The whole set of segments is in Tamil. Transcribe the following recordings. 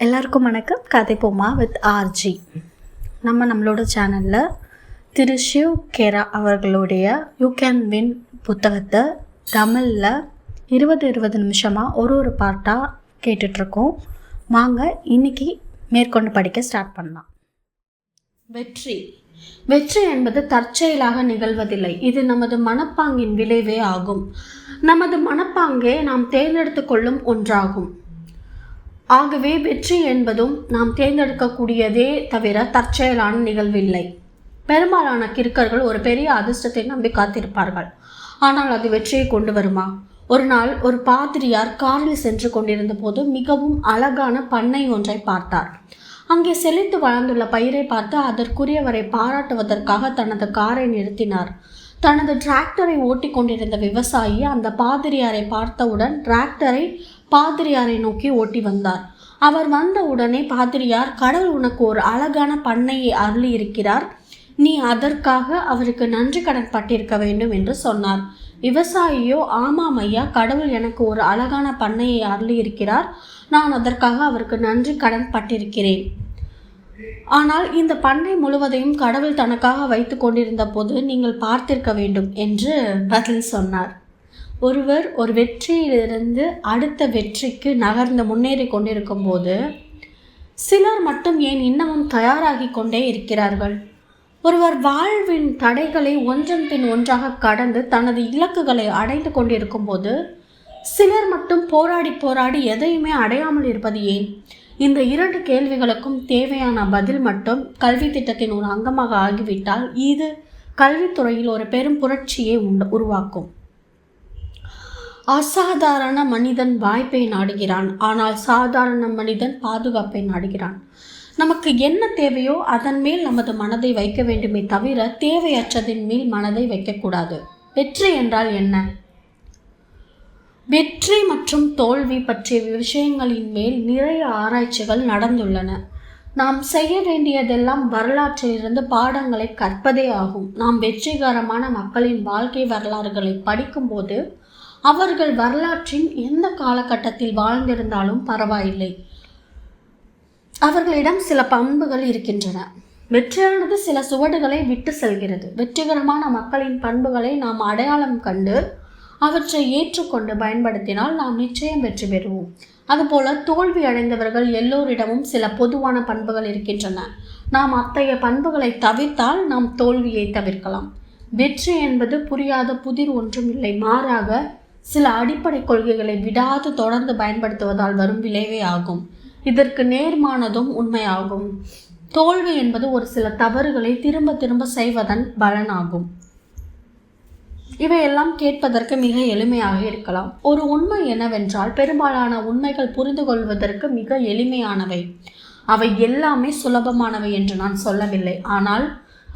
எல்லாருக்கும் வணக்கம். கதை போமா வித் ஆர்ஜி நம்ம நம்மளோட சேனலில் திரு ஷிவ் கேரா அவர்களுடைய யூ கேன் வின் புத்தகத்தை தமிழில் இருபது இருபது நிமிஷமாக ஒரு ஒரு பார்ட்டாக கேட்டுட்ருக்கோம். வாங்க இன்னைக்கு மேற்கொண்டு படிக்க ஸ்டார்ட் பண்ணலாம். வெற்றி. வெற்றி என்பது தற்செயலாக நிகழ்வதில்லை. இது நமது மனப்பாங்கின் விளைவே ஆகும். நமது மனப்பாங்கே நாம் தேர்ந்தெடுத்து கொள்ளும் ஒன்றாகும். ஆகவே வெற்றி என்பதும் நாம் தேர்ந்தெடுக்கக்கூடியதே தவிர தற்செயலான நிகழ்வில்லை. பெரும்பாலான கிறுக்கர்கள் ஒரு பெரிய அதிர்ஷ்டத்தை நம்பி காத்திருப்பார்கள். ஆனால் அது வெற்றியை கொண்டு வருமா? ஒரு நாள் ஒரு பாதிரியார் காரில் சென்று கொண்டிருந்த போது மிகவும் அழகான பண்ணை ஒன்றை பார்த்தார். அங்கே செழித்து வளர்ந்துள்ள பயிரை பார்த்து அதற்குரியவரை பாராட்டுவதற்காக தனது காரை நிறுத்தினார். தனது டிராக்டரை ஓட்டி கொண்டிருந்த விவசாயி அந்த பாதிரியாரை பார்த்தவுடன் டிராக்டரை பாதிரியாரை நோக்கி ஓட்டி வந்தார் அவர் வந்த உடனே பாதிரியார் கடவுள் உனக்கு ஒரு அழகான பண்ணையை அருளி இருக்கிறார் நீ அதற்காக அவருக்கு நன்றி கடன் பட்டிருக்க வேண்டும் என்று சொன்னார். விவசாயியோ ஆமாம் ஐயா கடவுள் எனக்கு ஒரு அழகான பண்ணையை அருளி இருக்கிறார் நான் அதற்காக அவருக்கு நன்றி கடன் பட்டிருக்கிறேன். ஆனால் இந்த பண்ணை முழுவதையும் கடவுள் தனக்காக வைத்து கொண்டிருந்த போது நீங்கள் பார்த்திருக்க வேண்டும் என்று பதில் சொன்னார். ஒருவர் ஒரு வெற்றியிலிருந்து அடுத்த வெற்றிக்கு நகர்ந்து முன்னேறி கொண்டிருக்கும் போது சிலர் மட்டும் ஏன் இன்னமும் தயாராகி கொண்டே இருக்கிறார்கள்? ஒருவர் வாழ்வின் தடைகளை ஒன்றன் பின் ஒன்றாக கடந்து தனது இலக்குகளை அடைந்து கொண்டிருக்கும் போது சிலர் மட்டும் போராடி போராடி எதையுமே அடையாமல் இருப்பது ஏன்? இந்த இரண்டு கேள்விகளுக்கும் தேவையான பதில் மட்டும் கல்வி திட்டத்தின் ஒரு அங்கமாக ஆகிவிட்டால் இது கல்வித்துறையில் ஒரு பெரும் புரட்சியை உண்டு உருவாக்கும். அசாதாரண மனிதன் வாய்ப்பை நாடுகிறான். ஆனால் சாதாரண மனிதன் பாதுகாப்பை நாடுகிறான். நமக்கு என்ன தேவையோ அதன் மேல் நமது மனதை வைக்க வேண்டுமே தவிர தேவையற்றதின் மேல் மனதை வைக்கக்கூடாது. வெற்றி என்றால் என்ன? வெற்றி மற்றும் தோல்வி பற்றிய விஷயங்களின் மேல் நிறைய ஆராய்ச்சிகள் நடந்துள்ளன. நாம் செய்ய வேண்டியதெல்லாம் வரலாற்றிலிருந்து பாடங்களை கற்பதே ஆகும். நாம் வெற்றிகரமான மக்களின் வாழ்க்கை வரலாறுகளை படிக்கும்போது அவர்கள் வரலாற்றின் எந்த காலகட்டத்தில் வாழ்ந்திருந்தாலும் பரவாயில்லை. அவர்களிடம் சில பண்புகள் இருக்கின்றன. வெற்றியானது சில சுவடுகளை விட்டு செல்கிறது. வெற்றிகரமான மக்களின் பண்புகளை நாம் அடையாளம் கண்டு அவற்றை ஏற்றுக்கொண்டு பயன்படுத்தினால் நாம் நிச்சயம் வெற்றி பெறுவோம். அதுபோல தோல்வி அடைந்தவர்கள் எல்லோரிடமும் சில பொதுவான பண்புகள் இருக்கின்றன. நாம் அத்தகைய பண்புகளை தவிர்த்தால் நாம் தோல்வியை தவிர்க்கலாம். வெற்றி என்பது புரியாத புதிர் ஒன்றும் இல்லை. மாறாக சில அடிப்படை கொள்கைகளை விடாது தொடர்ந்து பயன்படுத்துவதால் வரும் விளைவே ஆகும். இதற்கு நேர்மானதும் உண்மையாகும். தோல்வி என்பது ஒரு சில தவறுகளை திரும்ப திரும்ப செய்வதன் பலனாகும். இவையெல்லாம் கேட்பதற்கு மிக எளிமையாக இருக்கலாம். ஒரு உண்மை என்னவென்றால் பெரும்பாலான உண்மைகள் புரிந்து கொள்வதற்கு மிக எளிமையானவை. அவை எல்லாமே சுலபமானவை என்று நான் சொல்லவில்லை. ஆனால்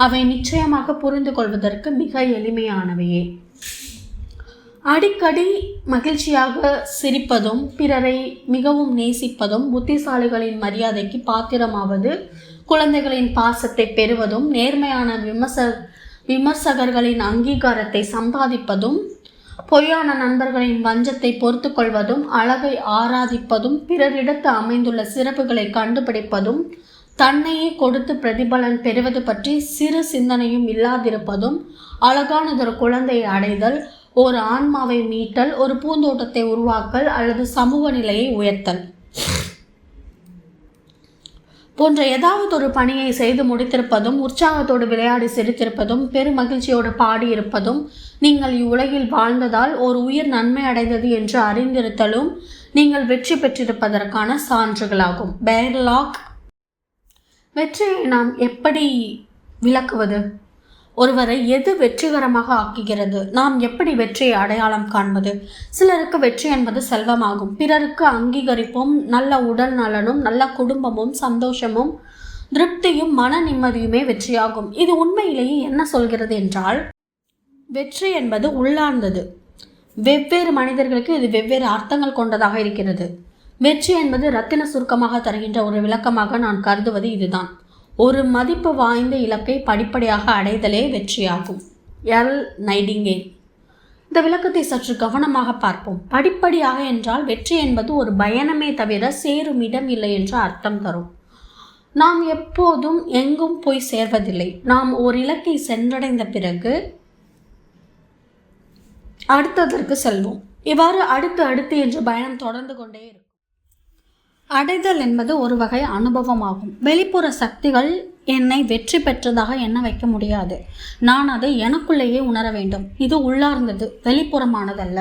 அவை நிச்சயமாக புரிந்து கொள்வதற்கு மிக எளிமையானவையே. அடிக்கடி மகிழ்ச்சியாக சிரிப்பதும் பிறரை மிகவும் நேசிப்பதும் புத்திசாலிகளின் மரியாதைக்கு பாத்திரமாவது குழந்தைகளின் பாசத்தை பெறுவதும் நேர்மையான விமர்ச விமர்சகர்களின் அங்கீகாரத்தை சம்பாதிப்பதும் பொய்யான நண்பர்களின் வஞ்சத்தை பொறுத்து கொள்வதும் அழகை ஆராதிப்பதும் பிறரிடத்து அமைந்துள்ள சிறப்புகளை கண்டுபிடிப்பதும் தன்னையே கொடுத்து பிரதிபலன் பெறுவது பற்றி சிறு சிந்தனையும் இல்லாதிருப்பதும் அழகானதொரு குழந்தையை அடைதல் ஒரு ஆன்மாவை மீட்டல் ஒரு பூந்தோட்டத்தை உருவாக்கல் அல்லது சமூக நிலையை உயர்த்தல். போன்ற ஏதாவது ஒரு பணியை செய்து முடித்திருப்பதும் உற்சாகத்தோடு விளையாடி சிரித்திருப்பதும் பெரும் மகிழ்ச்சியோடு பாடியிருப்பதும் நீங்கள் இவ்வுலகில் வாழ்ந்ததால் ஒரு உயிர் நன்மை அடைந்தது என்று அறிந்திருத்தலும் நீங்கள் வெற்றி பெற்றிருப்பதற்கான சான்றுகளாகும். பேர்லாக் வெற்றியை நாம் எப்படி விளக்குவது? ஒருவரை எது வெற்றிகரமாக ஆக்குகிறது? நாம் எப்படி வெற்றியை அடையாளம் காண்பது? சிலருக்கு வெற்றி என்பது செல்வமாகும். பிறருக்கு அங்கீகரிப்பும் நல்ல உடல் நலனும் நல்ல குடும்பமும் சந்தோஷமும் திருப்தியும் மன நிம்மதியுமே வெற்றியாகும். இது உண்மையிலேயே என்ன சொல்கிறது என்றால் வெற்றி என்பது உள்ளார்ந்தது. வெவ்வேறு மனிதர்களுக்கு இது வெவ்வேறு அர்த்தங்கள் கொண்டதாக இருக்கிறது. வெற்றி என்பது ரத்தின சுருக்கமாக தருகின்ற ஒரு விளக்கமாக நான் கருதுவது இதுதான். ஒரு மதிப்பு வாய்ந்த இலக்கை படிப்படியாக அடைதலே வெற்றியாகும். எல். நைடிங்கேல் இந்த விளக்கத்தை சற்று கவனமாக பார்ப்போம். படிப்படியாக என்றால் வெற்றி என்பது ஒரு பயணமே தவிர சேரும் இடம் இல்லை என்று அர்த்தம் தரும். நாம் எப்போதும் எங்கும் போய் சேர்வதில்லை. நாம் ஒரு இலக்கை சென்றடைந்த பிறகு அடுத்ததற்கு செல்வோம். இவ்வாறு அடுத்து அடுத்து என்று பயணம் தொடர்ந்து கொண்டே இருக்கும். அடைதல் என்பது ஒரு வகை அனுபவமாகும். வெளிப்புற சக்திகள் என்னை வெற்றி பெற்றதாக எண்ண வைக்க முடியாது. நான் அதை எனக்குள்ளேயே உணர வேண்டும். இது உள்ளார்ந்தது வெளிப்புறமானதல்ல.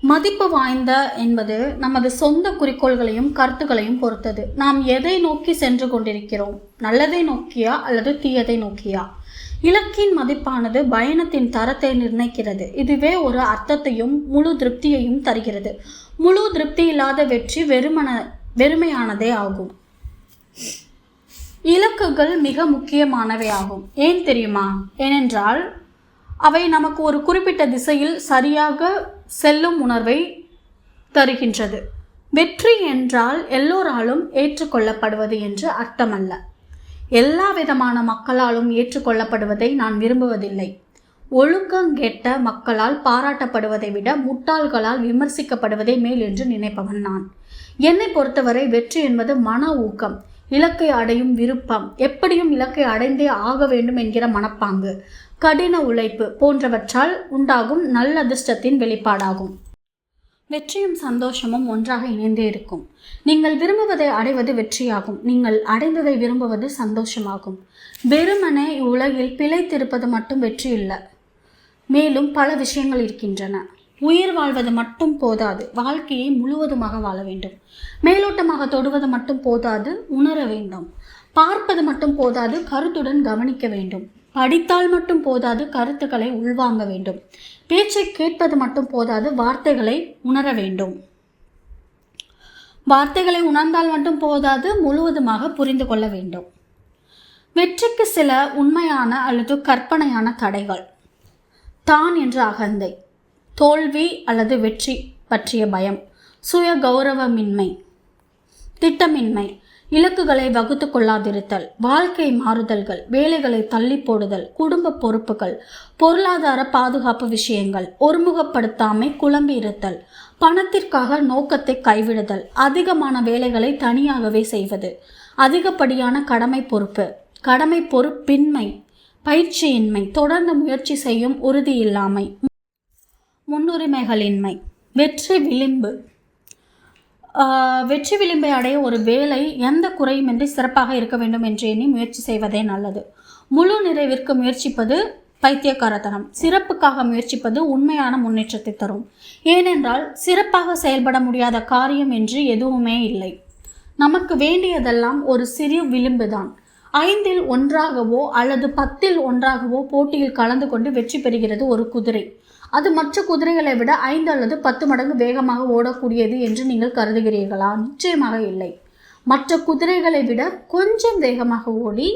மதிப்பு வாய்ந்த என்பது நமது சொந்த குறிக்கோள்களையும் கருத்துக்களையும் பொறுத்தது. நாம் எதை நோக்கி சென்று கொண்டிருக்கிறோம்? நல்லதை நோக்கியா அல்லது தீயதை நோக்கியா? இலக்கின் மதிப்பானது பயணத்தின் தரத்தை நிர்ணயிக்கிறது. இதுவே ஒரு அர்த்தத்தையும் முழு திருப்தியையும் தருகிறது. முழு திருப்தி இல்லாத வெற்றி வெறுமன வெறுமையானதே ஆகும். இலக்குகள் மிக முக்கியமானவை ஆகும். ஏன் தெரியுமா? ஏனென்றால் அவை நமக்கு ஒரு குறிப்பிட்ட திசையில் சரியாக செல்லும் உணர்வை தருகின்றது. வெற்றி என்றால் எல்லோராலும் ஏற்றுக்கொள்ளப்படுவது என்று அர்த்தமல்ல. எல்லா விதமான மக்களாலும் ஏற்றுக்கொள்ளப்படுவதை நான் விரும்புவதில்லை. ஒழுங்கங்கெட்ட மக்களால் பாராட்டப்படுவதை விட முட்டாள்களால் விமர்சிக்கப்படுவதே மேல் என்று நினைப்பவன் நான். என்னை பொறுத்தவரை வெற்றி என்பது மன ஊக்கம் இலக்கை அடையும் விருப்பம். எப்படியும் இலக்கை அடைந்தே ஆக வேண்டும் என்கிற மனப்பாங்கு. கடின உழைப்பு போன்றவற்றால் உண்டாகும் நல்ல அதிர்ஷ்டத்தின் வெளிப்பாடாகும். வெற்றியும் சந்தோஷமும் ஒன்றாக இணைந்தே இருக்கும். நீங்கள் விரும்புவதை அடைவது வெற்றியாகும். நீங்கள் அடைந்ததை விரும்புவது சந்தோஷமாகும். வெறுமனே இவ்வுலகில் பிழைத்திருப்பது மட்டும் வெற்றி இல்லை மேலும் பல விஷயங்கள் இருக்கின்றன. உயிர் வாழ்வது மட்டும் போதாது. வாழ்க்கையை முழுவதுமாக வாழ வேண்டும். மேலோட்டமாக தொடுவது மட்டும் போதாது உணர வேண்டும். பார்ப்பது மட்டும் போதாது கருத்துடன் கவனிக்க வேண்டும். படித்தால் மட்டும் போதாது கருத்துக்களை உள்வாங்க வேண்டும். பேச்சை கேட்பது மட்டும் போதாது வார்த்தைகளை உணர வேண்டும். வார்த்தைகளை உணர்ந்தால் மட்டும் போதாது முழுவதுமாக புரிந்து கொள்ள வேண்டும். வெற்றிக்கு சில உண்மையான அல்லது கற்பனையான தடைகள். தான் என்ற அகந்தை தோல்வி அல்லது வெற்றி பற்றிய பயம் சுய கௌரவமின்மை திட்டமின்மை இலக்குகளை வகுத்து கொள்ளாதிருத்தல் வாழ்க்கை மாறுதல்கள் வேலைகளை தள்ளி போடுதல் குடும்ப பொறுப்புகள் பொருளாதார பாதுகாப்பு விஷயங்கள் ஒருமுகப்படுத்தாமை குழம்பி இருத்தல் பணத்திற்காக நோக்கத்தை கைவிடுதல் அதிகமான வேலைகளை தனியாகவே செய்வது அதிகப்படியான கடமை பொறுப்பு கடமை பொறுப்பின்மை பயிற்சியின்மை தொடர்ந்து முயற்சி செய்யும் உறுதியில்லாமை. முன்னுரிமைகளின்மை. வெற்றி விளிம்பு. வெற்றி விளிம்பை அடைய ஒரு வேலை எந்த குறையுமின்றி சிறப்பாக இருக்க வேண்டும் என்று எண்ணி முயற்சி செய்வதே நல்லது. முழு நிறைவிற்கு முயற்சிப்பது பைத்தியக்காரத்தனம். சிறப்புக்காக முயற்சிப்பது உண்மையான முன்னேற்றத்தை தரும். ஏனென்றால் சிறப்பாக செயல்பட முடியாத காரியம் என்று எதுவுமே இல்லை. நமக்கு வேண்டியதெல்லாம் ஒரு சிறிய விளிம்புதான். ஐந்தில் ஒன்றாகவோ அல்லது பத்தில் ஒன்றாகவோ போட்டியில் கலந்து கொண்டு வெற்றி பெறுகிறது ஒரு குதிரை. அது மற்ற குதிரைகளை விட ஐந்து அல்லது பத்து மடங்கு வேகமாக ஓடக்கூடியது என்று நீங்கள் கருதுகிறீர்களா? நிச்சயமாக இல்லை. மற்ற குதிரைகளை விட கொஞ்சம் வேகமாக ஓடி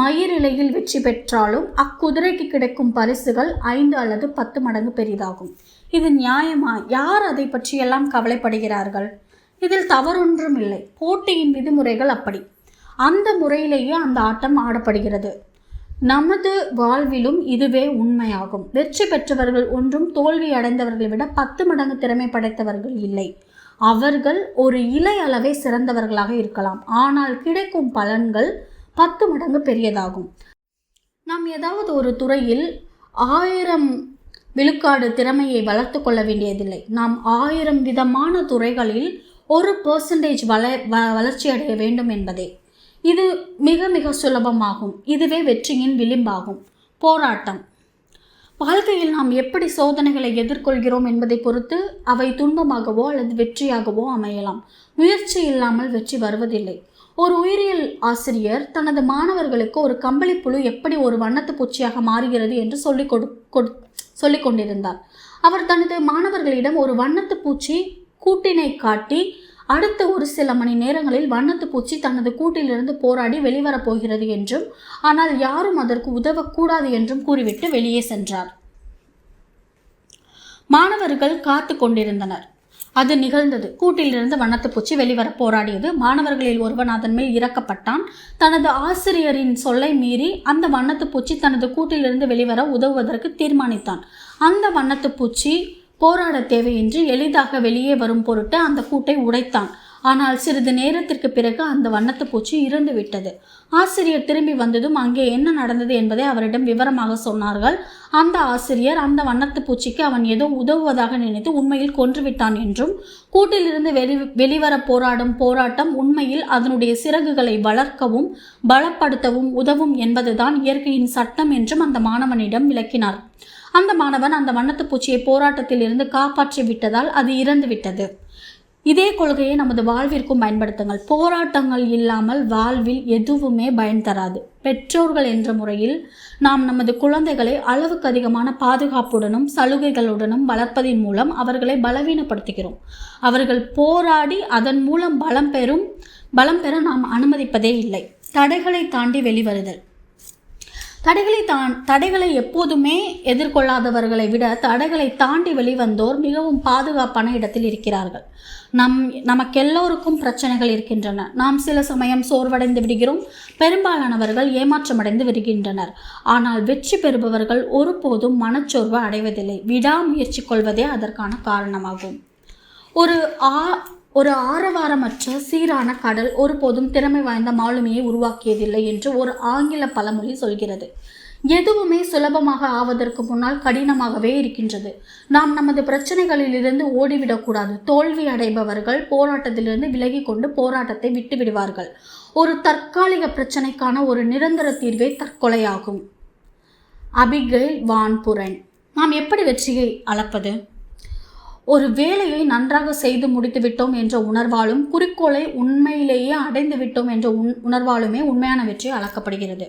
மயிரிழையில் வெற்றி பெற்றாலும் அக்குதிரைக்கு கிடைக்கும் பரிசுகள் ஐந்து அல்லது பத்து மடங்கு பெரிதாகும். இது நியாயமா? யார் அதை பற்றியெல்லாம் கவலைப்படுகிறார்கள்? இதில் தவறொன்றும் இல்லை. போட்டியின் விதிமுறைகள் அப்படி. அந்த முறையிலேயே அந்த ஆட்டம் ஆடப்படுகிறது. நமது வாழ்விலும் இதுவே உண்மையாகும். வெற்றி பெற்றவர்கள் ஒன்றும் தோல்வி அடைந்தவர்களை விட பத்து மடங்கு திறமை படைத்தவர்கள் இல்லை. அவர்கள் ஒரு இலை அளவே சிறந்தவர்களாக இருக்கலாம். ஆனால் கிடைக்கும் பலன்கள் பத்து மடங்கு பெரியதாகும். நாம் ஏதாவது ஒரு துறையில் ஆயிரம் விழுக்காடு திறமையை வளர்த்து கொள்ள வேண்டியதில்லை. நாம் ஆயிரம் விதமான துறைகளில் ஒரு பர்சன்டேஜ் வள வ வளர்ச்சி அடைய வேண்டும் என்பதே. இது மிக மிக சுலபமாகும். இதுவே வெற்றியின் விளிம்பாகும். போராட்டம். வாழ்க்கையில் நாம் எப்படி சோதனைகளை எதிர்கொள்கிறோம் என்பதை பொறுத்து அவை துன்பமாகவோ அல்லது வெற்றியாகவோ அமையலாம். முயற்சி இல்லாமல் வெற்றி வருவதில்லை. ஒரு உயிரியல் ஆசிரியர் தனது மாணவர்களுக்கு ஒரு கம்பளிப்புழு எப்படி ஒரு வண்ணத்து பூச்சியாக மாறுகிறது என்று சொல்லிக் கொடு சொல்லிக் கொண்டிருந்தார். அவர் தனது மாணவர்களிடம் ஒரு வண்ணத்து பூச்சி கூட்டினை காட்டி அடுத்த ஒரு சில மணி நேரங்களில் வண்ணத்து பூச்சி தனது கூட்டிலிருந்து போராடி வெளிவரப் போகிறது என்றும் ஆனால் யாரும் அதற்கு உதவக்கூடாது என்றும் கூறிவிட்டு வெளியே சென்றார். மாணவர்கள் காத்து கொண்டிருந்தனர். அது நிகழ்ந்தது. கூட்டிலிருந்து வண்ணத்துப்பூச்சி வெளிவர போராடியது. மாணவர்களில் ஒருவன் அதன் மேல் இறக்கப்பட்டான். தனது ஆசிரியரின் சொல்லை மீறி அந்த வண்ணத்து பூச்சி தனது கூட்டிலிருந்து வெளிவர உதவுவதற்கு தீர்மானித்தான். அந்த வண்ணத்து பூச்சி போராட தேவையின்றி எளிதாக வெளியே வரும் பொருட்டு அந்த கூட்டை உடைத்தான். ஆனால் சிறிது நேரத்திற்கு பிறகு அந்த வண்ணத்து பூச்சி இறந்து விட்டது. ஆசிரியர் திரும்பி வந்ததும் அங்கே என்ன நடந்தது என்பதை அவரிடம் விவரமாக சொன்னார்கள். அந்த ஆசிரியர் அந்த வண்ணத்து பூச்சிக்கு அவன் ஏதோ உதவுவதாக நினைத்து உண்மையில் கொன்றுவிட்டான் என்றும் கூட்டிலிருந்து வெளி வெளிவர போராடும் போராட்டம் உண்மையில் அதனுடைய சிறகுகளை வளர்க்கவும் பலப்படுத்தவும் உதவும் என்பதுதான் இயற்கையின் சட்டம் என்றும் அந்த மாணவனிடம் விளக்கினார். அந்த மாணவன் அந்த வண்ணத்து பூச்சியை போராட்டத்தில் இருந்து காப்பாற்றி விட்டதால் அது இறந்து விட்டது இதே கொள்கையை நமது வாழ்விற்கும் பயன்படுத்துங்கள். போராட்டங்கள் இல்லாமல் வாழ்வில் எதுவுமே பயன் தராது. பெற்றோர்கள் என்ற முறையில் நாம் நமது குழந்தைகளை அளவுக்கு அதிகமான பாதுகாப்புடனும் சலுகைகளுடனும் வளர்ப்பதன் மூலம் அவர்களை பலவீனப்படுத்துகிறோம். அவர்கள் போராடி அதன் மூலம் பலம் பெறும் பலம் பெற நாம் அனுமதிப்பதே இல்லை. தடைகளை தாண்டி வெளிவருதல். தடைகளை தான் தடைகளை எப்போதுமே எதிர்கொள்ளாதவர்களை விட தடைகளை தாண்டி வெளிவந்தோர் மிகவும் பாதுகாப்பான இடத்தில் இருக்கிறார்கள். நம் நமக்கெல்லோருக்கும் பிரச்சனைகள் இருக்கின்றன. நாம் சில சமயம் சோர்வடைந்து விடுகிறோம். பெரும்பாலானவர்கள் ஏமாற்றமடைந்து விடுகின்றனர். ஆனால் வெற்றி பெறுபவர்கள் ஒருபோதும் மனச்சோர்வு அடைவதில்லை. விடாமுயற்சி கொள்வதே அதற்கான காரணமாகும். ஒரு ஆ ஒரு ஆரவாரமற்ற சீரான கடல் ஒருபோதும் திறமை வாய்ந்த மாலுமியை உருவாக்கியதில்லை என்று ஒரு ஆங்கில பழமொழி சொல்கிறது. எதுவுமே சுலபமாக ஆவதற்கு முன்னால் கடினமாகவே இருக்கின்றது. நாம் நமது பிரச்சனைகளிலிருந்து ஓடிவிடக்கூடாது. தோல்வி அடைபவர்கள் போராட்டத்திலிருந்து விலகி கொண்டு போராட்டத்தை விட்டு விடுவார்கள். ஒரு தற்காலிக பிரச்சனைக்கான ஒரு நிரந்தர தீர்வே தற்கொலையாகும். அபிகைல் வான்புரன் நாம் எப்படி வெற்றியை அளப்பது? ஒரு வேலையை நன்றாக செய்து முடித்து விட்டோம் என்ற உணர்வாலும் குறிக்கோளை உண்மையிலேயே அடைந்து விட்டோம் என்ற உண் உணர்வாலுமே உண்மையான வெற்றி அளக்கப்படுகிறது.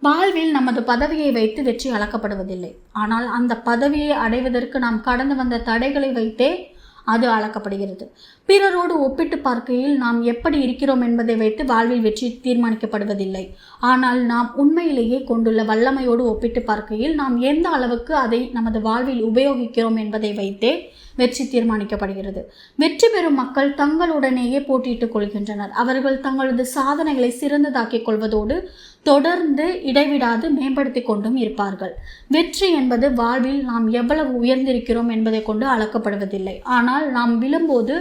வாழ்வில் நமது பதவியை வைத்து வெற்றி அளக்கப்படுவதில்லை. ஆனால் அந்த பதவியை அடைவதற்கு நாம் கடந்து வந்த தடைகளை வைத்தே அது அளக்கப்படுகிறது. பிறரோடு ஒப்பிட்டு பார்க்கையில் நாம் எப்படி இருக்கிறோம் என்பதை வைத்து வாழ்வில் வெற்றி தீர்மானிக்கப்படுவதில்லை. ஆனால் நாம் உண்மையிலேயே கொண்டுள்ள வல்லமையோடு ஒப்பிட்டு பார்க்கையில் நாம் எந்த அளவுக்கு அதை நமது வாழ்வில் உபயோகிக்கிறோம் என்பதை வைத்தே வெற்றி தீர்மானிக்கப்படுகிறது. வெற்றி பெறும் மக்கள் தங்களுடனேயே போட்டியிட்டுக் கொள்கின்றனர். அவர்கள் தங்களது சாதனைகளை சிறந்ததாக்கிக் கொள்வதோடு தொடர்ந்து இடைவிடாது மேம்படுத்தி கொண்டும் இருப்பார்கள். வெற்றி என்பது வாழ்வில் நாம் எவ்வளவு உயர்ந்திருக்கிறோம் என்பதை கொண்டு அளக்கப்படுவதில்லை. ஆனால் நாம் விழும்போது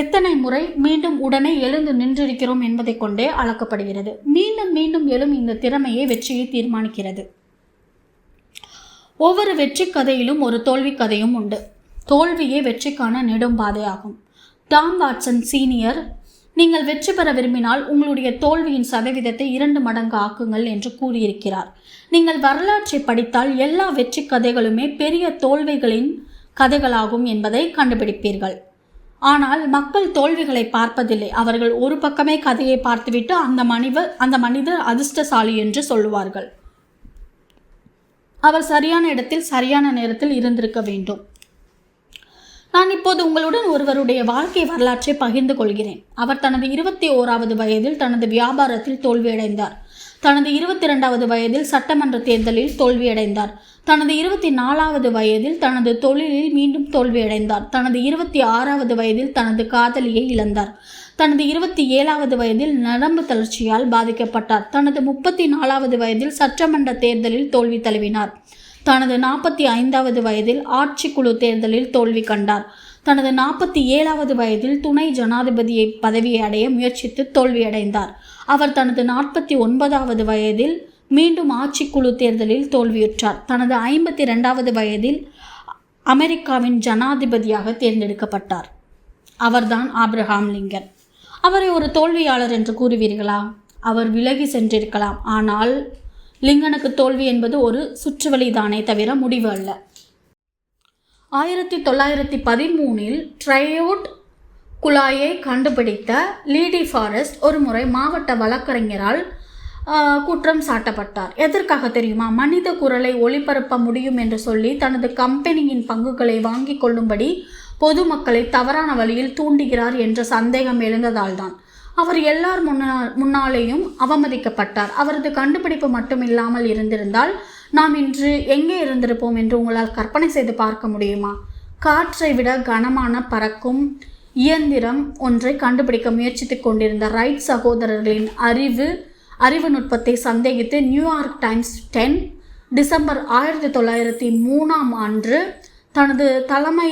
எத்தனை முறை மீண்டும் உடனே எழுந்து நின்றிருக்கிறோம் என்பதை கொண்டே அளக்கப்படுகிறது. மீண்டும் மீண்டும் எழும் இந்த திறமையே வெற்றியை தீர்மானிக்கிறது. ஒவ்வொரு வெற்றி கதையிலும் ஒரு தோல்வி கதையும் உண்டு. தோல்வியே வெற்றிக்கான நெடும் பாதையாகும் டாம் வாட்சன் சீனியர் நீங்கள் வெற்றி பெற விரும்பினால் உங்களுடைய தோல்வியின் சதவீதத்தை இரண்டு மடங்கு ஆக்குங்கள் என்று கூறியிருக்கிறார். நீங்கள் வரலாற்றை படித்தால் எல்லா வெற்றி கதைகளுமே பெரிய தோல்விகளின் கதைகளாகும் என்பதை கண்டுபிடிப்பீர்கள். ஆனால் மக்கள் தோல்விகளை பார்ப்பதில்லை. அவர்கள் ஒரு பக்கமே கதையை பார்த்துவிட்டு அந்த மனிதர் அந்த மனிதர் அதிர்ஷ்டசாலி என்று சொல்லுவார்கள். அவர் சரியான இடத்தில் சரியான நேரத்தில் இருந்திருக்க வேண்டும். நான் இப்போது உங்களுடன் ஒருவருடைய வாழ்க்கை வரலாற்றை பகிர்ந்து கொள்கிறேன். அவர் தனது இருபத்தி ஓராவது வயதில் தனது வியாபாரத்தில் தோல்வியடைந்தார். தனது இருபத்தி இரண்டாவது வயதில் சட்டமன்ற தேர்தலில் தோல்வியடைந்தார். தனது இருபத்தி நாலாவது வயதில் தனது தொழிலில் மீண்டும் தோல்வியடைந்தார். தனது இருபத்தி ஆறாவது வயதில் தனது காதலியை இழந்தார். தனது இருபத்தி ஏழாவது வயதில் நரம்பு தளர்ச்சியால் பாதிக்கப்பட்டார். தனது முப்பத்தி நாலாவது வயதில் சட்டமன்ற தேர்தலில் தோல்வி தழுவினார். தனது நாற்பத்தி ஐந்தாவது வயதில் ஆட்சிக்குழு தேர்தலில் தோல்வி கண்டார். தனது நாற்பத்தி ஏழாவது வயதில் துணை ஜனாதிபதியை பதவியை அடைய முயற்சித்து தோல்வியடைந்தார் அவர் தனது நாற்பத்தி ஒன்பதாவது வயதில் மீண்டும் ஆட்சிக்குழு தேர்தலில் தோல்வியுற்றார். தனது ஐம்பத்தி ரெண்டாவது வயதில் அமெரிக்காவின் ஜனாதிபதியாக தேர்ந்தெடுக்கப்பட்டார். அவர்தான் ஆப்ரஹாம் லிங்கன். அவரை ஒரு தோல்வியாளர் என்று கூறுவீர்களா? அவர் விலகி சென்றிருக்கலாம். ஆனால் லிங்கனுக்கு தோல்வி என்பது ஒரு சுற்றுவழிதானே தவிர முடிவு அல்ல. ஆயிரத்தி தொள்ளாயிரத்தி பதிமூணில் ட்ரையோட் குழாயை கண்டுபிடித்த லீடி ஃபாரஸ்ட் ஒரு முறை மாவட்ட வழக்கறிஞரால் குற்றம் சாட்டப்பட்டார். எதற்காக தெரியுமா? மனித குரலை ஒளிபரப்ப முடியும் என்று சொல்லி தனது கம்பெனியின் பங்குகளை வாங்கிக் கொள்ளும்படி பொதுமக்களை தவறான வழியில் தூண்டுகிறார் என்ற சந்தேகம் எழுந்ததால்தான். அவர் எல்லார் முன்னா முன்னாலேயும் அவமதிக்கப்பட்டார். அவரது கண்டுபிடிப்பு மட்டும் இல்லாமல் இருந்திருந்தால் நாம் இன்று எங்கே இருந்திருப்போம் என்று உங்களால் கற்பனை செய்து பார்க்க முடியுமா? காற்றை விட கனமான பறக்கும் இயந்திரம் ஒன்றை கண்டுபிடிக்க முயற்சித்துக் கொண்டிருந்த ரைட் சகோதரர்களின் அறிவு அறிவு நுட்பத்தை சந்தேகித்து New York Times ten December ஆயிரத்தி தொள்ளாயிரத்தி மூணாம் ஆண்டு தனது தலைமை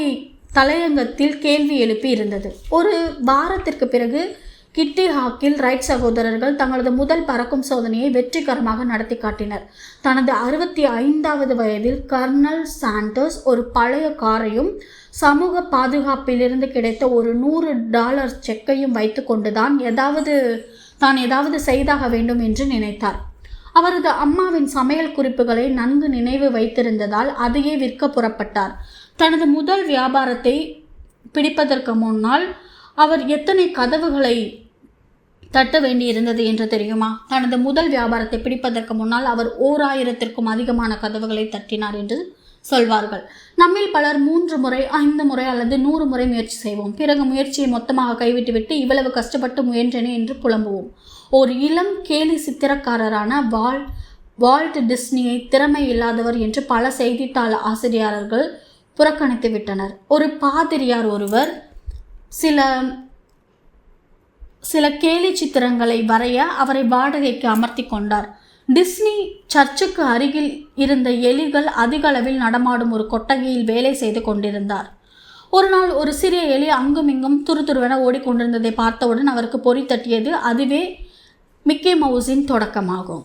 தலையங்கத்தில் கேள்வி எழுப்பி இருந்தது. ஒரு வாரத்திற்கு பிறகு கிட்டி ஹாக்கில் ரைட் சகோதரர்கள் தங்களது முதல் பறக்கும் சோதனையை வெற்றிகரமாக நடத்தி காட்டினர். தனது அறுபத்தி ஐந்தாவது வயதில் கர்னல் சாண்டர்ஸ் ஒரு பழைய காரையும் சமூக பாதுகாப்பிலிருந்து கிடைத்த ஒரு நூறு டாலர் செக்கையும் வைத்துக்கொண்டுதான் ஏதாவது தான் ஏதாவது செய்தாக வேண்டும் என்று நினைத்தார். அவரது அம்மாவின் சமையல் குறிப்புகளை நன்கு நினைவு வைத்திருந்ததால் அதையே விற்க புறப்பட்டார். தனது முதல் வியாபாரத்தை பிடிப்பதற்கு முன்னால் அவர் எத்தனை கதவுகளை தட்ட வேண்டியிருந்தது என்று தெரியுமா? தனது முதல் வியாபாரத்தை பிடிப்பதற்கு முன்னால் அவர் ஓர் ஆயிரத்திற்கும் அதிகமான கதவுகளை தட்டினார் என்று சொல்வார்கள். நம்மில் பலர் மூன்று முறை ஐந்து முறை அல்லது நூறு முறை முயற்சி செய்வோம். பிறகு முயற்சியை மொத்தமாக கைவிட்டுவிட்டு இவ்வளவு கஷ்டப்பட்டு முயன்றேனே என்று புலம்புவோம். ஒரு இளம் கேலி சித்திரக்காரரான வால் வால்ட் டிஸ்னியை திறமை இல்லாதவர் என்று பல செய்தித்தாள் ஆசிரியர்கள் புறக்கணித்து விட்டனர் ஒரு பாதிரியார் ஒருவர் சில சில கேலி சித்திரங்களை வரைய அவரை வாடகைக்கு அமர்த்தி கொண்டார். டிஸ்னி சர்ச்சுக்கு அருகில் இருந்த எலிகள் அதிக அளவில் நடமாடும் ஒரு கொட்டகையில் வேலை செய்து கொண்டிருந்தார். ஒரு நாள் ஒரு சிறிய எலி அங்கும் இங்கும் துருதுருவென ஓடிக்கொண்டிருந்ததை பார்த்தவுடன் அவருக்கு பொறி தட்டியது அதுவே மிக்கி மவுஸின் தொடக்கமாகும்.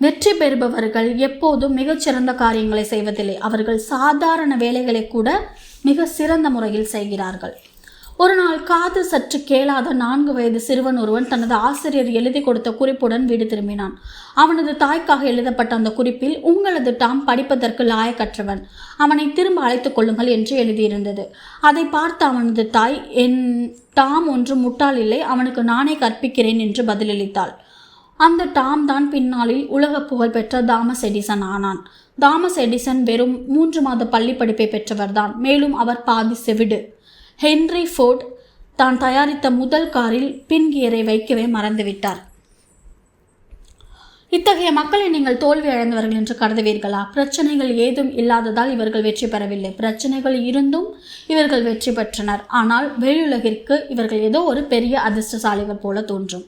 வெற்றி பெறுபவர்கள் எப்போதும் மிகச்சிறந்த காரியங்களை செய்வதில்லை. அவர்கள் சாதாரண வேலைகளை கூட மிக சிறந்த முறையில் செய்கிறார்கள். ஒரு நாள் காது சற்று கேளாத நான்கு வயது சிறுவன் ஒருவன் தனது ஆசிரியர் எழுதி கொடுத்த குறிப்புடன் வீடு திரும்பினான். அவனது தாய்க்காக எழுதப்பட்ட அந்த குறிப்பில் உங்களது டாம் படிப்பதற்கு லாயக்கற்றவன். அவனை திரும்ப அழைத்துக் கொள்ளுங்கள் என்று எழுதியிருந்தது. அதை பார்த்த அவனது தாய் என் டாம் ஒன்று முட்டாள் இல்லை அவனுக்கு நானே கற்பிக்கிறேன் என்று பதிலளித்தாள். அந்த டாம் தான் பின்னாளில் உலக புகழ்பெற்ற தாமஸ் எடிசன் ஆனான். தாமஸ் எடிசன் வெறும் மூன்று மாத பள்ளி படிப்பை பெற்றவர்தான். மேலும் அவர் பாதி செவிடு. ஹென்ரி ஃபோர்ட் தான் தயாரித்த முதல் காரில் பின் கியரை வைக்கவே மறந்துவிட்டார். இத்தகைய மக்களை நீங்கள் தோல்வி அடைந்தவர்கள் என்று கருதுவீர்களா? பிரச்சனைகள் ஏதும் இல்லாததால் இவர்கள் வெற்றி பெறவில்லை. பிரச்சனைகள் இருந்தும் இவர்கள் வெற்றி பெற்றனர். ஆனால் வெளியுலகிற்கு இவர்கள் ஏதோ ஒரு பெரிய அதிர்ஷ்டசாலிகள் போல தோன்றும்.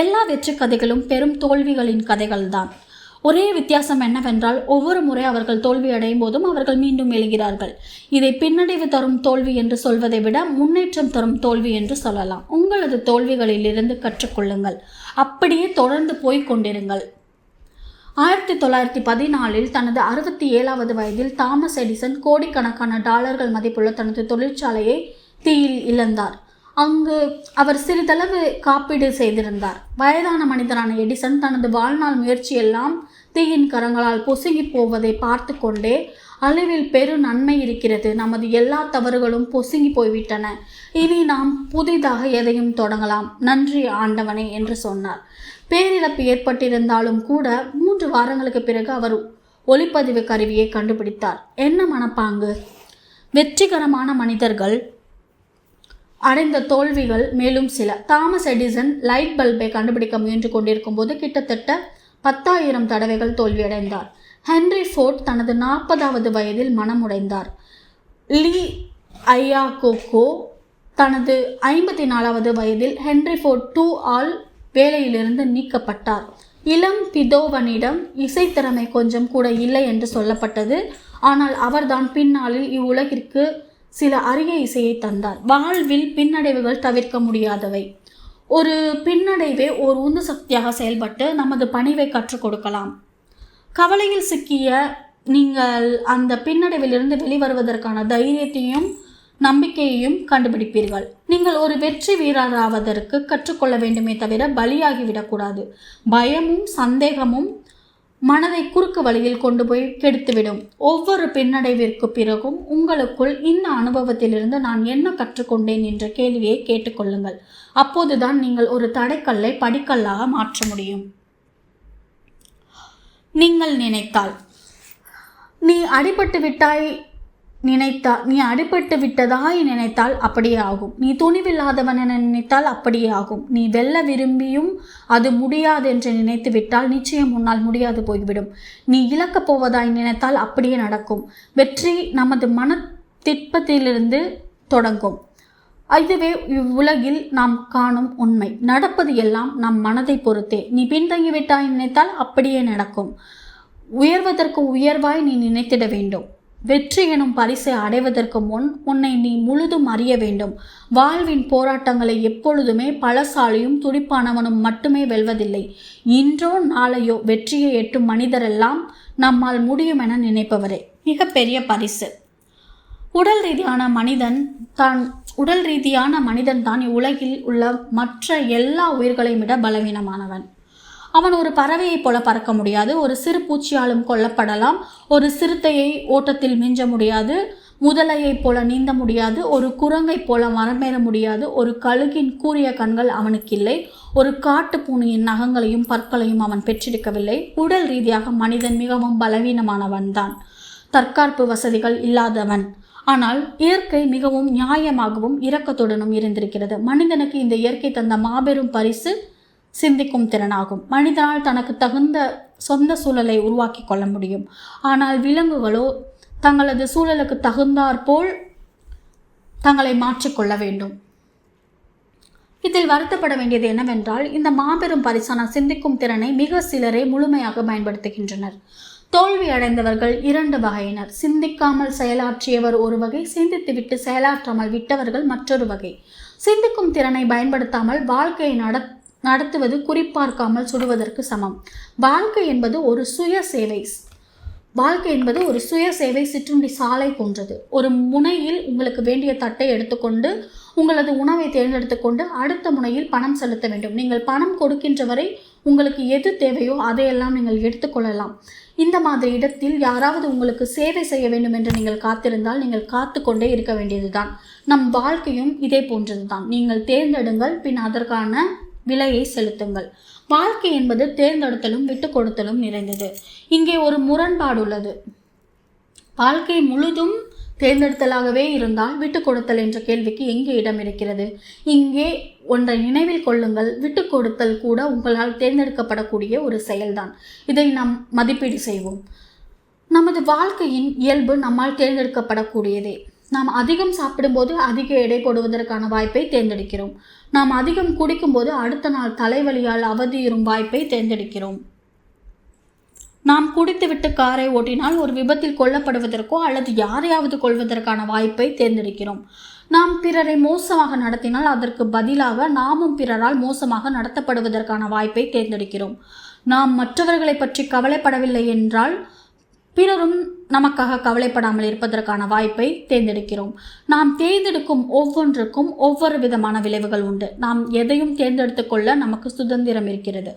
எல்லா வெற்றி கதைகளும் பெரும் தோல்விகளின் கதைகள்தான். ஒரே வித்தியாசம் என்னவென்றால் ஒவ்வொரு முறை அவர்கள் தோல்வி அடையும் போதும் அவர்கள் மீண்டும் எழுகிறார்கள். இதை பின்னடைவு தரும் தோல்வி என்று சொல்வதை விட முன்னேற்றம் தரும் தோல்வி என்று சொல்லலாம். உங்களது தோல்விகளிலிருந்து கற்றுக்கொள்ளுங்கள். அப்படியே தொடர்ந்து போய் கொண்டிருங்கள். ஆயிரத்தி தொள்ளாயிரத்தி பதினாலில் தனது அறுபத்தி ஏழாவது வயதில் தாமஸ் எடிசன் கோடிக்கணக்கான டாலர்கள் மதிப்புள்ள தனது தொழிற்சாலையை தீயில் இழந்தார். அங்கு அவர் சிறிதளவு காப்பீடு செய்திருந்தார். வயதான மனிதரான எடிசன் தனது வாழ்நாள் முயற்சியெல்லாம் தீயின் கரங்களால் பொசுங்கி போவதை பார்த்து கொண்டே அழிவில் பெரு நன்மை இருக்கிறது. நமது எல்லா தவறுகளும் பொசுங்கி போய்விட்டன. இனி நாம் புதிதாக எதையும் தொடங்கலாம். நன்றி ஆண்டவனே என்று சொன்னார். பேரிழப்பு ஏற்பட்டிருந்தாலும் கூட மூன்று வாரங்களுக்கு பிறகு அவர் ஒளிப்பதிவு கருவியை கண்டுபிடித்தார். என்ன மனப்பாங்கு? வெற்றிகரமான மனிதர்கள் அடைந்த தோல்விகள் மேலும் சில. தாமஸ் எடிசன் லைட் பல்பை கண்டுபிடிக்க முயன்று கொண்டிருக்கும் போது கிட்டத்தட்ட பத்தாயிரம் தடவைகள் தோல்வியடைந்தார். ஹென்ரி ஃபோர்ட் தனது நாற்பதாவது வயதில் மனமுடைந்தார். லீ ஐயாகோகோ தனது ஐம்பத்தி நாலாவது வயதில் ஹென்ரி ஃபோர்ட் டூ ஆல் வேலையிலிருந்து நீக்கப்பட்டார். இளம் பிதோவனிடம் இசைத்திறமை கொஞ்சம் கூட இல்லை என்று சொல்லப்பட்டது. ஆனால் அவர்தான் பின்னாளில் இவ்வுலகிற்கு சில அரிய இசையை தந்தார். வாழ்வில் பின்னடைவுகள் தவிர்க்க முடியாதவை. ஒரு பின்னடைவே ஒரு உந்து சக்தியாக செயல்பட்டு நமது பணிவை கற்றுக் கொடுக்கலாம். கவலையில் சிக்கிய நீங்கள் அந்த பின்னடைவிலிருந்து வெளிவருவதற்கான தைரியத்தையும் நம்பிக்கையையும் கண்டுபிடிப்பீர்கள். நீங்கள் ஒரு வெற்றி வீரராவதற்கு கற்றுக்கொள்ள வேண்டுமே தவிர பலியாகிவிடக்கூடாது. பயமும் சந்தேகமும் மனதை குறுக்கு வழியில் கொண்டு போய் கெடுத்துவிடும். ஒவ்வொரு பின்னடைவிற்கு பிறகும் உங்களுக்குள் இந்த அனுபவத்திலிருந்து நான் என்ன கற்றுக்கொண்டேன் என்ற கேள்வியை கேட்டுக்கொள்ளுங்கள் அப்போதுதான் நீங்கள் ஒரு தடைக்கல்லை படிக்கல்லாக மாற்ற முடியும். நீங்கள் நினைத்தால் நீ அடிபட்டு விட்டாய் நினைத்தா நீ அடிபட்டு விட்டதாய் நினைத்தால் அப்படியே ஆகும். நீ துணிவில்லாதவன் என நினைத்தால் அப்படியே ஆகும். நீ வெல்ல விரும்பியும் அது முடியாது என்று நினைத்து விட்டால் நிச்சயம் உன்னால் முடியாது போய்விடும். நீ இழக்கப் போவதாய் நினைத்தால் அப்படியே நடக்கும். வெற்றி நமது மன திட்பத்திலிருந்து தொடங்கும். இதுவே இவ்வுலகில் நாம் காணும் உண்மை. நடப்பது எல்லாம் நம் மனதை பொறுத்தே. நீ பின்தங்கிவிட்டாய் நினைத்தால் அப்படியே நடக்கும். உயர்வதற்கு உயர்வாய் நீ நினைத்திட வேண்டும். வெற்றி எனும் பரிசை அடைவதற்கு முன் உன்னை நீ முழுதும் அறிய வேண்டும். வாழ்வின் போராட்டங்களை எப்பொழுதுமே பழசாலியும் துடிப்பானவனும் மட்டுமே வெல்வதில்லை. இன்றோ நாளையோ வெற்றியை எட்டும் மனிதரெல்லாம் நம்மால் முடியும் என நினைப்பவரே. மிகப்பெரிய பரிசு. உடல் ரீதியான மனிதன் தான் உடல் ரீதியான மனிதன் தான் இவ்வுலகில் உள்ள மற்ற எல்லா உயிர்களையும் விட பலவீனமானவன். அவன் ஒரு பறவையைப் போல பறக்க முடியாது. ஒரு சிறு பூச்சியாலும் கொல்லப்படலாம். ஒரு சிறுத்தையை ஓட்டத்தில் மிஞ்ச முடியாது. முதலையைப் போல நீந்த முடியாது. ஒரு குரங்கைப் போல மரமேற முடியாது. ஒரு கழுகின் கூரிய கண்கள் அவனுக்கு இல்லை. ஒரு காட்டு பூனையின் நகங்களையும் பற்களையும் அவன் பெற்றிருக்கவில்லை. உடல் ரீதியாக மனிதன் மிகவும் பலவீனமானவன் தான். தற்காப்பு வசதிகள் இல்லாதவன். ஆனால் இயற்கை மிகவும் நியாயமாகவும் இரக்கத்துடனும் இருந்திருக்கிறது. மனிதனுக்கு இந்த இயற்கை தந்த மாபெரும் பரிசு சிந்திக்கும் திறனாகும். மனிதனால் தனக்கு தகுந்த சொந்த சூழலை உருவாக்கி கொள்ள முடியும். ஆனால் விலங்குகளோ தங்களது சூழலுக்கு தகுந்தாற்போல் தங்களை மாற்றிக்கொள்ள வேண்டும். இதில் வருத்தப்பட வேண்டியது என்னவென்றால் இந்த மாபெரும் பரிசான சிந்திக்கும் திறனை மிக சிலரே முழுமையாக பயன்படுத்துகின்றனர். தோல்வி அடைந்தவர்கள் இரண்டு வகையினர். சிந்திக்காமல் செயலாற்றியவர் ஒரு வகை சிந்தித்துவிட்டு செயலாற்றாமல் விட்டவர்கள் மற்றொரு வகை. சிந்திக்கும் திறனை பயன்படுத்தாமல் வாழ்க்கையை நட நடத்துவது குறிப்பார்க்காமல் சுடுவதற்கு சமம். வாழ்க்கை என்பது ஒரு சுய சேவை. வாழ்க்கை என்பது ஒரு சுய சேவை சிற்றுண்டி சாலை போன்றது. ஒரு முனையில் உங்களுக்கு வேண்டிய தட்டை எடுத்துக்கொண்டு உங்களது உணவை தேர்ந்தெடுத்துக்கொண்டு அடுத்த முனையில் பணம் செலுத்த வேண்டும். நீங்கள் பணம் கொடுக்கின்ற வரை உங்களுக்கு எது தேவையோ அதையெல்லாம் நீங்கள் எடுத்துக்கொள்ளலாம் இந்த மாதிரி இடத்தில் யாராவது உங்களுக்கு சேவை செய்ய வேண்டும் என்று நீங்கள் காத்திருந்தால் நீங்கள் காத்து கொண்டே இருக்க வேண்டியதுதான். நம் வாழ்க்கையும் இதே போன்றதுதான் நீங்கள் தேர்ந்தெடுங்கள் பின் அதற்கான விலையை செலுத்துங்கள். வாழ்க்கை என்பது தேர்ந்தெடுத்தலும் விட்டு கொடுத்தலும் நிறைந்தது. இங்கே ஒரு முரண்பாடு உள்ளது. வாழ்க்கை முழுதும் தேர்ந்தெடுத்தலாகவே இருந்தால் விட்டு கொடுத்தல் என்ற கேள்விக்கு எங்கே இடம் இருக்கிறது? இங்கே ஒன்றை நினைவில் கொள்ளுங்கள். விட்டு கொடுத்தல் கூட உங்களால் தேர்ந்தெடுக்கப்படக்கூடிய ஒரு செயல்தான். இதை நாம் மதிப்பீடு செய்வோம். நமது வாழ்க்கையின் இயல்பு நம்மால் தேர்ந்தெடுக்கப்படக்கூடியதே. நாம் அதிகம் சாப்பிடும்போது அதிக எடை போடுவதற்கான வாய்ப்பை தேர்ந்தெடுக்கிறோம். நாம் அதிகம் குடிக்கும்போது அடுத்த நாள் தலைவலியால் அவதியுறும் வாய்ப்பை தேர்ந்தெடுக்கிறோம். நாம் குடித்துவிட்டு காரை ஓட்டினால் ஒரு விபத்தில் கொல்லப்படுவதற்கோ அல்லது யாரையாவது கொள்வதற்கான வாய்ப்பை தேர்ந்தெடுக்கிறோம். நாம் பிறரை மோசமாக நடத்தினால் அதற்கு பதிலாக நாமும் பிறரால் மோசமாக நடத்தப்படுவதற்கான வாய்ப்பை தேர்ந்தெடுக்கிறோம். நாம் மற்றவர்களை பற்றி கவலைப்படவில்லை என்றால் பிறரும் நமக்காக கவலைப்படாமல் இருப்பதற்கான வாய்ப்பை தேர்ந்தெடுக்கிறோம். நாம் தேர்ந்தெடுக்கும் ஒவ்வொன்றுக்கும் ஒவ்வொரு விதமான விளைவுகள் உண்டு. நாம் எதையும் தேர்ந்தெடுத்து கொள்ள நமக்கு சுதந்திரம் இருக்கிறது.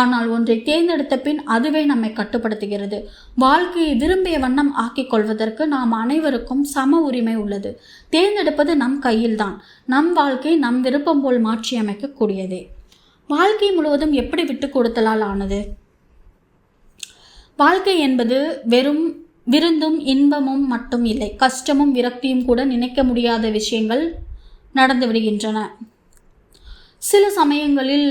ஆனால் ஒன்றை தேர்ந்தெடுத்த பின் அதுவே நம்மை கட்டுப்படுத்துகிறது. வாழ்க்கையை விரும்பிய வண்ணம் ஆக்கிக் கொள்வதற்கு நாம் அனைவருக்கும் சம உரிமை உள்ளது. தேர்ந்தெடுப்பது நம் கையில்தான். நம் வாழ்க்கை நம் விருப்பம் போல் மாற்றியமைக்கக்கூடியதே வாழ்க்கை முழுவதும் எப்படி விட்டு கொடுத்தலால் ஆனது? வாழ்க்கை என்பது வெறும் விருந்தும் இன்பமும் மட்டும் இல்லை. கஷ்டமும் விரக்தியும் கூட நினைக்க முடியாத விஷயங்கள் நடந்து விடுகின்றன சில சமயங்களில்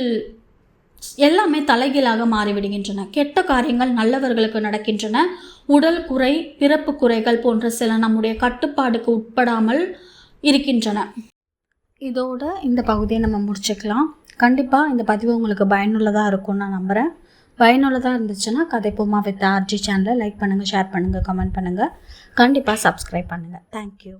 எல்லாமே தலைகீழாக மாறிவிடுகின்றன. கெட்ட காரியங்கள் நல்லவர்களுக்கு நடக்கின்றன. உடல் குறை பிறப்பு குறைகள் போன்ற சில நம்முடைய கட்டுப்பாடுக்கு உட்படாமல் இருக்கின்றன. இதோட இந்த பகுதியை நம்ம முடிச்சுக்கலாம். கண்டிப்பாக இந்த பதிவு உங்களுக்கு பயனுள்ளதாக இருக்கும்னு நான் நம்புகிறேன் பயனுள்ளதாக இருந்துச்சுன்னா கதைப்போமா வித் ஆர்ஜி சேனலை லைக் பண்ணுங்கள் ஷேர் பண்ணுங்கள் கமெண்ட் பண்ணுங்கள் கண்டிப்பாக சப்ஸ்கிரைப் பண்ணுங்கள் தேங்க்யூ